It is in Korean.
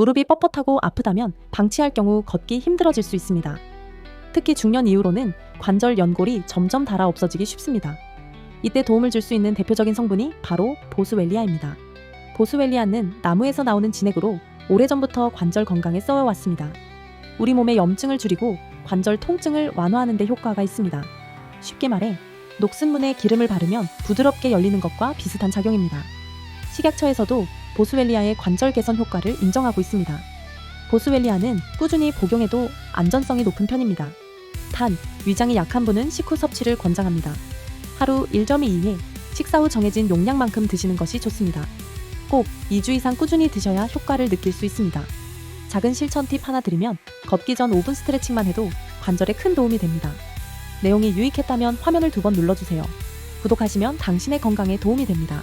무릎이 뻣뻣하고 아프다면 방치할 경우 걷기 힘들어질 수 있습니다. 특히 중년 이후로는 관절 연골이 점점 닳아 없어지기 쉽습니다. 이때 도움을 줄 수 있는 대표적인 성분이 바로 보스웰리아입니다. 보스웰리아는 나무에서 나오는 진액으로 오래전부터 관절 건강에 써왔습니다. 우리 몸의 염증을 줄이고 관절 통증을 완화하는 데 효과가 있습니다. 쉽게 말해 녹슨문에 기름을 바르면 부드럽게 열리는 것과 비슷한 작용입니다. 식약처에서도 보스웰리아의 관절 개선 효과를 인정하고 있습니다. 보스웰리아는 꾸준히 복용해도 안전성이 높은 편입니다. 단, 위장이 약한 분은 식후 섭취를 권장합니다. 하루 1.2회, 식사 후 정해진 용량만큼 드시는 것이 좋습니다. 꼭 2주 이상 꾸준히 드셔야 효과를 느낄 수 있습니다. 작은 실천 팁 하나 드리면 걷기 전 5분 스트레칭만 해도 관절에 큰 도움이 됩니다. 내용이 유익했다면 화면을 두 번 눌러주세요. 구독하시면 당신의 건강에 도움이 됩니다.